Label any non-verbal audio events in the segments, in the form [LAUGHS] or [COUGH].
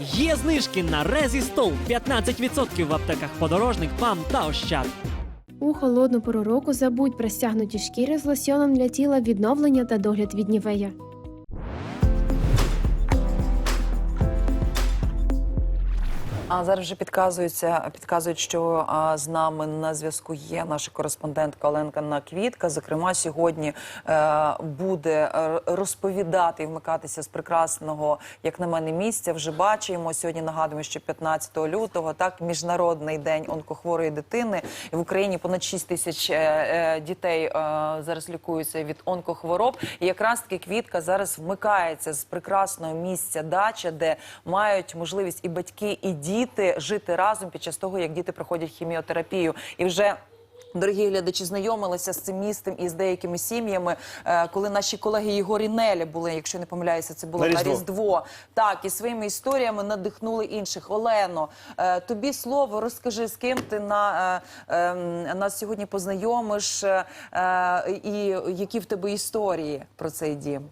Є знижки на Резі Стол 15% в аптеках подорожник, ПАМ та Ощад. У холодну пору року забудь про стягнуті шкіри з лосьоном для тіла відновлення та догляд від нівея. А зараз вже підказується, підказують, що а, з нами на зв'язку є наша кореспондентка Оленка Наквітка. Зокрема, сьогодні е, буде е, розповідати і вмикатися з прекрасного, як на мене, місця. Вже бачимо сьогодні. Нагадуємо, що 15 лютого так міжнародний день онкохворої дитини. В Україні понад 6 тисяч е, е, дітей е, зараз лікуються від онкохвороб. І якраз таки квітка зараз вмикається з прекрасного місця дача, де мають можливість і батьки, і діти жити разом під час того, як діти проходять хіміотерапію. І вже Дорогі глядачі знайомилися з цим містом і з деякими сім'ями, е, коли наші колеги Єгор і Неля були, якщо не помиляюся, це було На на Різдво. Так, і своїми історіями надихнули інших. Олено, е, тобі слово, розкажи, з ким ти на, е, е, нас сьогодні познайомиш, і які в тебе історії про цей дім?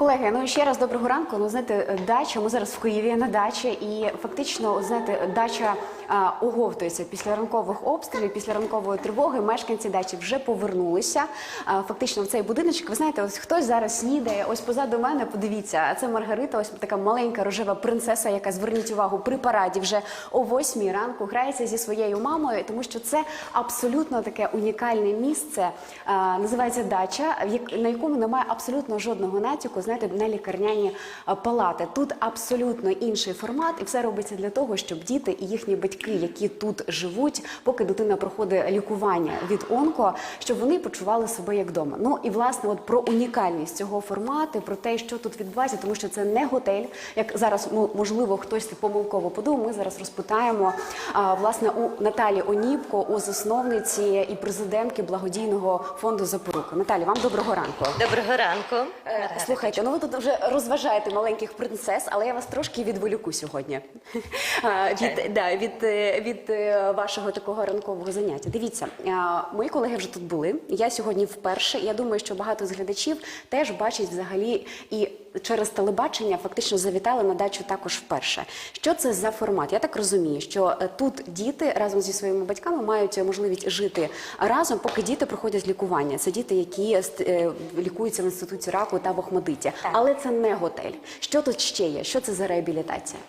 Колеги, ну і ще раз доброго ранку. Ну знаєте, дача. Ми зараз в Києві на дачі, і фактично, знаєте, дача оговтується після ранкових обстрілів, після ранкової тривоги. Мешканці дачі вже повернулися. Фактично, в цей будиночок. Ви знаєте, ось хтось зараз снідає. Ось позаду мене. Подивіться, це Маргарита. Ось така маленька рожева принцеса, яка зверніть увагу при параді вже о 8 ранку грається зі своєю мамою, тому що це абсолютно таке унікальне місце. Називається дача, на якому немає абсолютно жодного натяку, знаєте, на лікарняні палати. Тут абсолютно інший формат, і все робиться для того, щоб діти і їхні батьки, які тут живуть, поки дитина проходить лікування від онко, щоб вони почували себе як вдома. Ну і власне, от про унікальність цього формату, про те, що тут відбувається, тому що це не готель, як зараз ну, можливо хтось помилково подумав. Ми зараз розпитаємо а, власне у Наталі Оніпко, у засновниці і президентки благодійного фонду Запорука. Наталі, вам доброго ранку. Доброго ранку. Е, Слухайте, ну ви тут вже розважаєте маленьких принцес, але я вас трошки відволіку сьогодні [LAUGHS] від, да, від, від е, вашого такого ранкового заняття. Дивіться, е, мої колеги вже тут були. Я сьогодні вперше. Я думаю, що багато з глядачів теж бачать взагалі і через телебачення фактично завітали на дачу також вперше. Що це за формат? Я так розумію, що е, тут діти разом зі своїми батьками мають можливість жити разом, поки діти проходять лікування. Це діти, які е, лікуються в інституті раку та в Охмадиті. Але це не готель. Що тут ще є? Що це за реабілітація?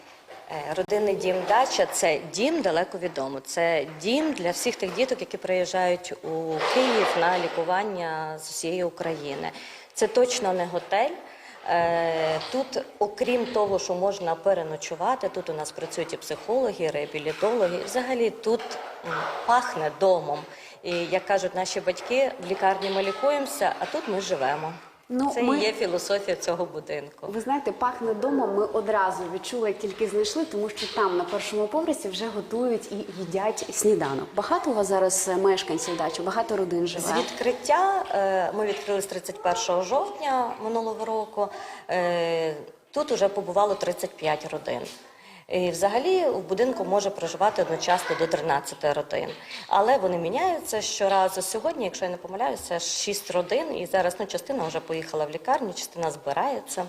Е, Родинний дім дача це дім далеко від дому. Це дім для всіх тих діток, які приїжджають у Київ на лікування з усієї України. Це точно не готель. Е, Тут, окрім того, що можна переночувати, тут у нас працюють і психологи, і реабілітологи. Взагалі тут пахне домом. І як кажуть наші батьки, в лікарні ми лікуємося, а тут ми живемо. Ну, Це ми- і є філософія цього будинку. Ви знаєте, пахне домом. Ми одразу відчули, як тільки знайшли, тому що там на першому поверсі вже готують і їдять сніданок. Багато у вас зараз е, мешканців дачі, багато родин живе. З відкриття е, ми відкрили з 31 жовтня минулого року. Е, Тут вже побувало 35 родин. І взагалі в будинку може проживати одночасно до 13 родин. Але вони міняються щоразу. Сьогодні, якщо я не помиляюся, 6 родин, і зараз ну, частина вже поїхала в лікарню, частина збирається.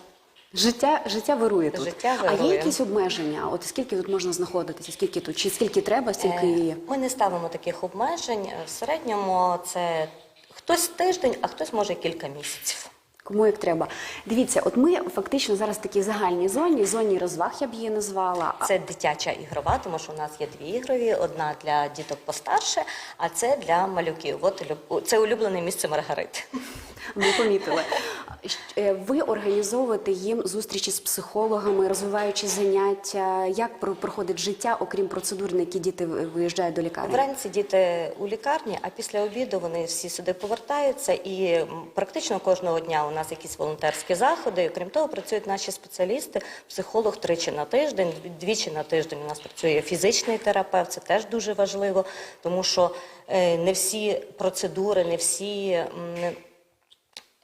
Життя, життя вирує тут. Життя А є якісь обмеження? От скільки тут можна знаходитися? Скільки тут? Чи скільки треба, стільки є? Е, Ми не ставимо таких обмежень. В середньому це хтось тиждень, а хтось може кілька місяців. Кому як треба. Дивіться, от ми фактично зараз в такій загальній зоні, зоні розваг я б її назвала. Це дитяча ігрова, тому що у нас є дві ігрові: одна для діток постарше, а це для малюків. От це улюблене місце Маргарити. Ми помітили. Е, Ви організовуєте їм зустрічі з психологами, розвиваючи заняття. Як про- проходить життя, окрім процедур, на які діти виїжджають до лікарні? Вранці діти у лікарні, а після обіду вони всі сюди повертаються. І практично кожного дня у нас якісь волонтерські заходи. І, Крім того, працюють наші спеціалісти, психолог тричі на тиждень, двічі на тиждень у нас працює фізичний терапевт. Це теж дуже важливо, тому що е, не всі процедури, не всі.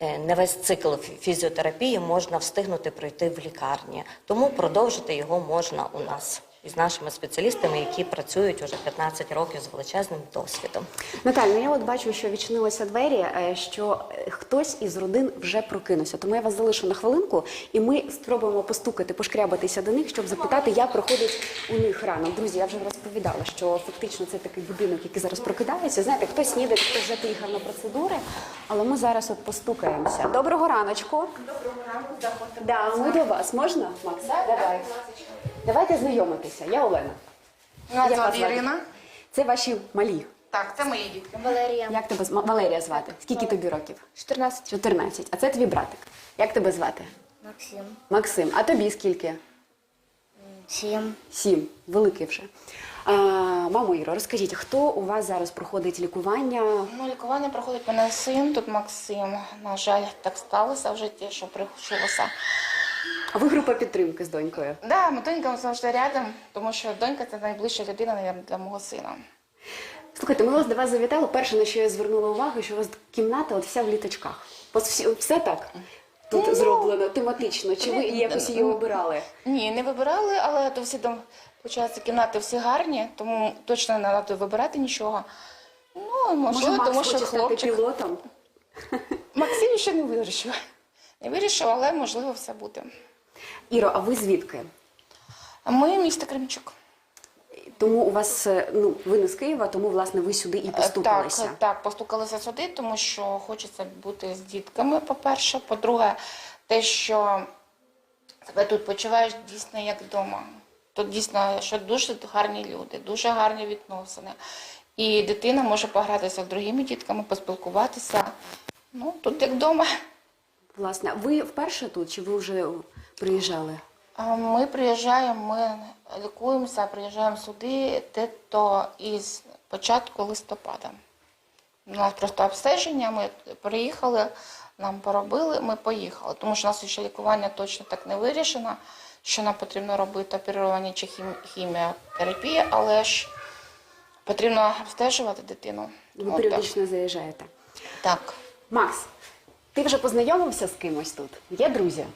Не весь цикл фізіотерапії можна встигнути пройти в лікарні, тому продовжити його можна у нас. Із нашими спеціалістами, які працюють уже 15 років з величезним досвідом. Наталь, ну я от бачу, що відчинилися двері, е, що е, хтось із родин вже прокинувся. Тому я вас залишу на хвилинку, і ми спробуємо постукати, пошкрябатися до них, щоб запитати, як проходить у них ранок. Друзі, я вже розповідала, що фактично це такий будинок, який зараз прокидається. Знаєте, хтось снідає, хтось вже поїхав на процедури, але ми зараз от постукаємося. Доброго раночку. Доброго ранку, заходьте. Да, ми до вас. Можна, Макс? Давай. Давайте знайомитися. Я Олена. Мене вас звати звати? Ірина. Це ваші малі. Так, це мої дітки. Валерія. Як тебе зва- Валерія звати? Скільки тобі років? 14. 14. А це твій братик. Як тебе звати? Максим. Максим. А тобі скільки? 7. Сім. Великий вже. А, мамо Іро, розкажіть, хто у вас зараз проходить лікування? Ну, лікування проходить мене син, тут Максим. На жаль, так сталося в житті, що прийшлося. А ви група підтримки з донькою? Да, ми донька завжди рядом, тому що донька це найближча людина, мабуть, для мого сина. Слухайте, ми вас до вас завітали. Перше, на що я звернула увагу, що у вас кімната от вся в літачках. Вас всі, все так тут Ну, зроблено тематично. Чи ви якось її обирали? Ні, не вибирали, але то всі там, виходить, кімнати всі гарні, тому точно не треба вибирати нічого. Ну, можливо, Макс тому що хоче стати хлопчик. пілотом? Максим ще не вирішив. Не вирішив, але можливо все буде. Іро, а ви звідки? Ми місто Кремчук. Тому у вас е, ну ви не з Києва, тому власне ви сюди і постукалися. Е, Так, так, постукалися сюди, тому що хочеться бути з дітками, по-перше. По-друге, те, що себе тут почуваєш дійсно як вдома. Тут дійсно, що дуже гарні люди, дуже гарні відносини. І дитина може погратися з другими дітками, поспілкуватися. Ну, тут як вдома. Власне, ви вперше тут чи ви вже приїжджали? Ми приїжджаємо, ми лікуємося, приїжджаємо сюди де-то із початку листопада. У нас просто обстеження, ми приїхали, нам поробили, ми поїхали. Тому що у нас ще лікування точно так не вирішено, що нам потрібно робити оперування чи хім- хіміотерапія, але ж потрібно обстежувати дитину. Ви періодично заїжджаєте. Так. Макс, ти вже познайомився з кимось тут? Є друзі?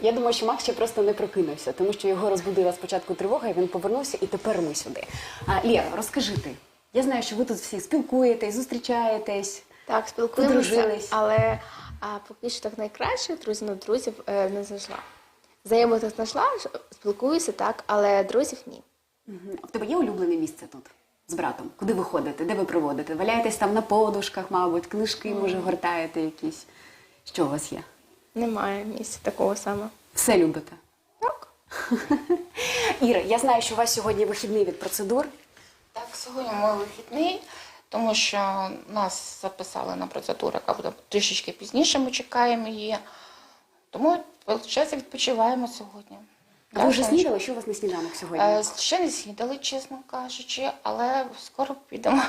Я думаю, що Макс ще просто не прокинувся, тому що його розбудила спочатку тривога, і він повернувся, і тепер ми сюди. А, Лєра, розкажи ти. Я знаю, що ви тут всі спілкуєтесь, зустрічаєтесь. Так, спілкуємося, Подружились. але а, поки що так найкраще, друзі, ну, друзів е, не знайшла. Знайомих так знайшла, спілкуюся так, але друзів ні. Мгм. В тебе є улюблене місце тут з братом? Куди ви ходите? Де ви проводите? Валяєтесь там на подушках, мабуть, книжки, може, гортаєте якісь. Що у вас є? Немає місця такого саме. Все любите. Так. [LAUGHS] Іра, я знаю, що у вас сьогодні вихідний від процедур. Так, сьогодні мій вихідний, тому що нас записали на процедуру, яка буде трішечки пізніше, ми чекаємо її. Тому, виходить, відпочиваємо сьогодні. А ви вже снідали? Що у вас на сніданок сьогодні? Е, Ще не снідали, чесно кажучи, але скоро підемо.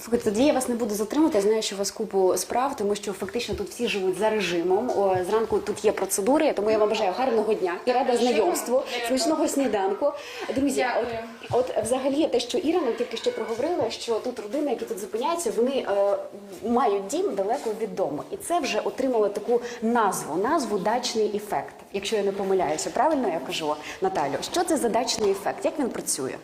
Слухайте, тоді я вас не буду затримати. Я знаю, що у вас купу справ, тому що фактично тут всі живуть за режимом. О, зранку тут є процедури, тому я вам бажаю гарного дня і рада знайомству, смачного сніданку. Друзі, от, от взагалі те, що Іра нам тільки що проговорила, що тут родини, які тут зупиняються, вони е, мають дім далеко від дому, і це вже отримало таку назву, назву дачний ефект. Якщо я не помиляюся, правильно я кажу, Наталю, що це за дачний ефект? Як він працює?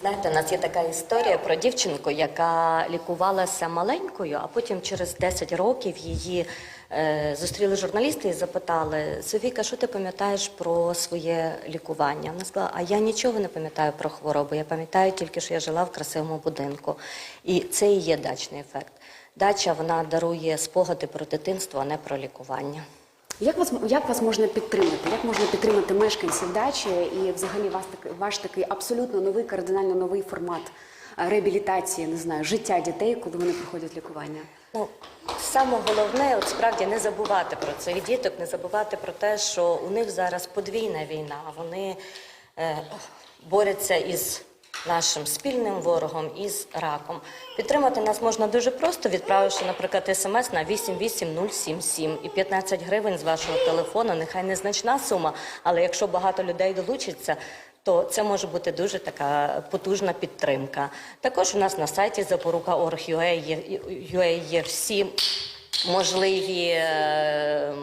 Знаєте, у нас є така історія про дівчинку, яка лікувалася маленькою, а потім через 10 років її е, зустріли журналісти і запитали: Софійка, що ти пам'ятаєш про своє лікування? Вона сказала, а я нічого не пам'ятаю про хворобу. Я пам'ятаю тільки, що я жила в красивому будинку. І це і є дачний ефект. Дача вона дарує спогади про дитинство, а не про лікування. Як вас як вас можна підтримати? Як можна підтримати мешканців дачі і взагалі вас такий ваш такий абсолютно новий, кардинально новий формат е, реабілітації, не знаю, життя дітей, коли вони проходять лікування? Ну, саме головне, от справді не забувати про цих діток, не забувати про те, що у них зараз подвійна війна. Вони е, борються із нашим спільним ворогом, із раком. Підтримати нас можна дуже просто, відправивши, наприклад, смс на 88077 і 15 гривень з вашого телефону. Нехай незначна сума, але якщо багато людей долучиться. То це може бути дуже така потужна підтримка. Також у нас на сайті запорука.org.ua є, всі можливі е,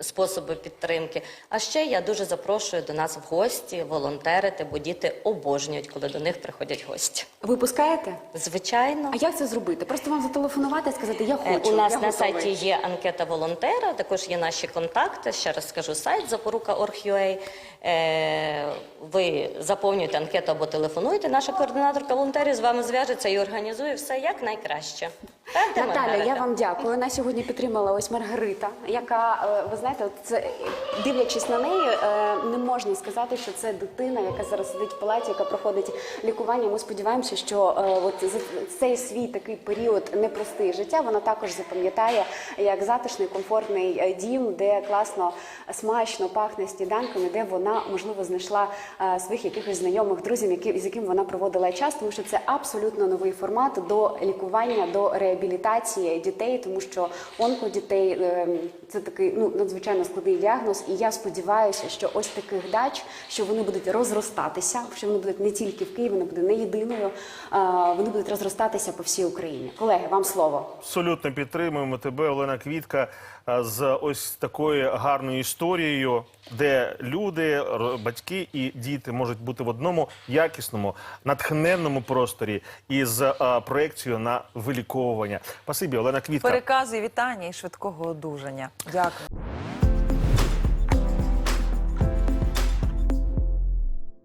способи підтримки. А ще я дуже запрошую до нас в гості волонтерити, бо діти обожнюють, коли до них приходять гості. Ви пускаєте? Звичайно. А як це зробити? Просто вам зателефонувати і сказати, я Е, хочу. У нас я на готовий». сайті є анкета волонтера, також є наші контакти. Ще раз скажу сайт запорука.org.ua. Е, Ви заповнюєте анкету або телефонуєте. Наша координаторка волонтерів з вами зв'яжеться і організує все як найкраще. Наталя, я Маргарита? вам дякую. Нас сьогодні підтримала ось Маргарита, яка, е, ви знаєте, от це дивлячись на неї, е, не можна сказати, що це дитина, яка зараз сидить в палаті, яка проходить лікування. Ми сподіваємося, що е, от за цей свій такий період непростий життя вона також запам'ятає як затишний, комфортний е, дім, де класно, смачно пахне сніданками, де вона можливо знайшла е, своїх якихось знайомих друзів, які з яким вона проводила час, тому що це абсолютно новий формат до лікування, до реабілітації дітей, тому що онкодітей е, це такий ну надзвичайно складний діагноз. І я сподіваюся, що ось таких дач, що вони будуть розростатися, що вони будуть не тільки в Києві, вони будуть не єдиною, вони будуть розростатися по всій Україні. Колеги, вам слово. Абсолютно підтримуємо тебе, Олена Квітка, з ось такою гарною історією, де люди, батьки і діти можуть бути в одному якісному, натхненному просторі із проекцією на виліковування. Спасибі, Олена Квітка. перекази, вітання і швидкого одужання. Дякую.